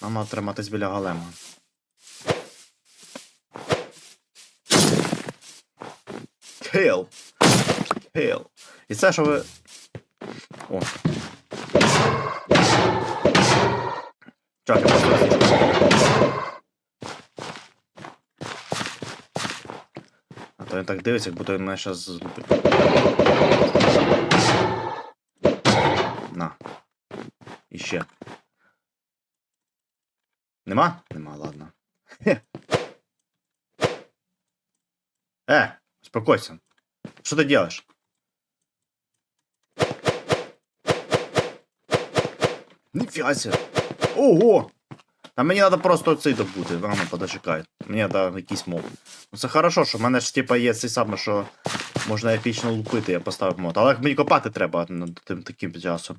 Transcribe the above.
Треба триматись біля голема. Хейл. Хейл. І це, що ви. О. Чак, я. А то він так дивиться, як будто він мене щас злупить. На. Іще. Нема? Нема, ладно. Хе. Е, успокойся. Что ты делаешь? Нифига себе. Ого! А мені треба просто цей добути. А подочекай. Мені треба якийсь мод. Ну це хорошо, що в мене ж типа є цей саме, що можна епічно лупити, я поставив мод. Але мені копати треба тим таким часом.